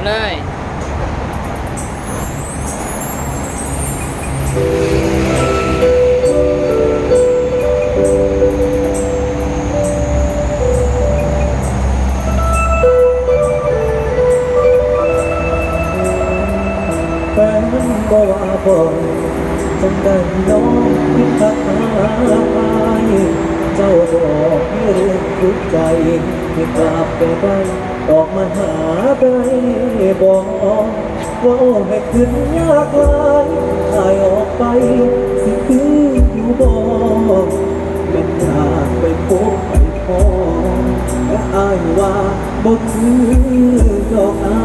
เอาเลยแฟนก็ว่าบ่จังได้น้องที่ทักหายเจ้าบอกให้เรื่องทุกข์ใจที่กลับไปไปออกมาหาได้ บอกว่าให้ขึ้นยากลายตายออกไปสิคืออยู่บอกเป็นอยากไปพบไปพอและอายว่าบ่คือดอกอา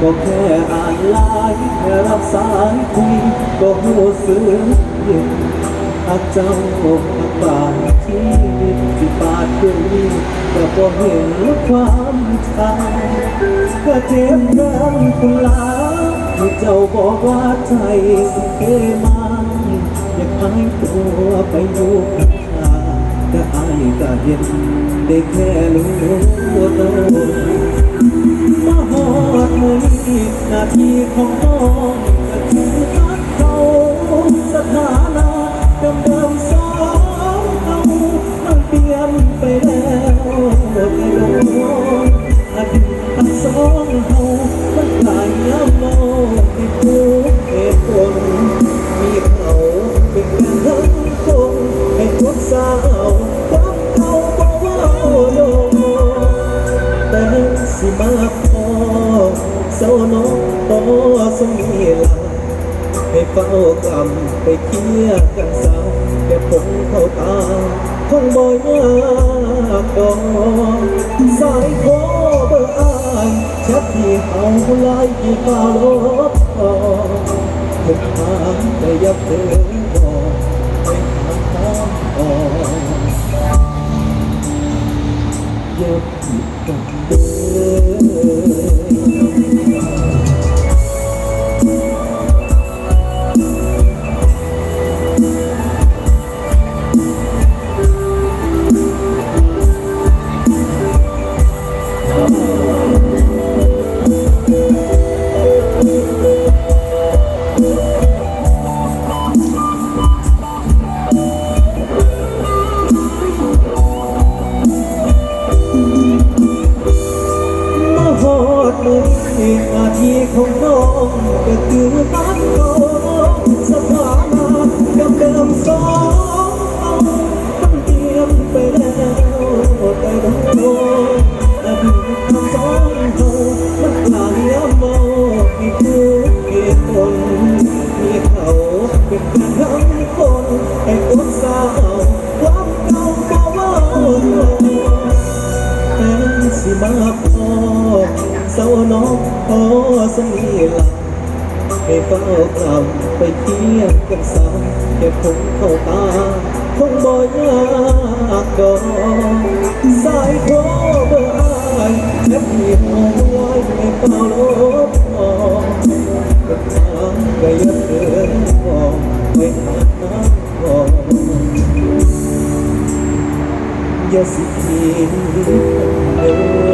ก็แค่อ่านไลน์แค่รับสายคุยก็หัวซึ้งยิ่งหากเจ้าคงทักบานที่ที่ปาดคุยก็บ่เห็นความ ชาก็เจ็บน้ำคุณลาที่เจ้าบอกว่าใจสิเกมันอยากหายตัวไปอยู่ข้างๆก็อายก็เย็นได้แค่รู้ตัวมาหอดมือนาทีของ มาพอเศร้าน้องต่อสมีลาให้เฝ้ากรรมไปเคียร์กันสาวแต่ผมเข้าตาคงบ่ยากดอกสายขอเบอร์อายแชทที่เอาไล่ที่ฟ้าลบออกทุกทางได้ยับเดินบอกให้ทางออกเย็บผิดกัน ที่ของน้องก็คือบ้าิมาพ่อเศร้าน้องพ่อสมีหลับให้เฝ้ากลับไปเที่ยงกันสาวเก็บผมเข้าตาคงบ่ยากดอกสายโทรเบอร์อายและมีหัวไว้ในเป่าโล สิที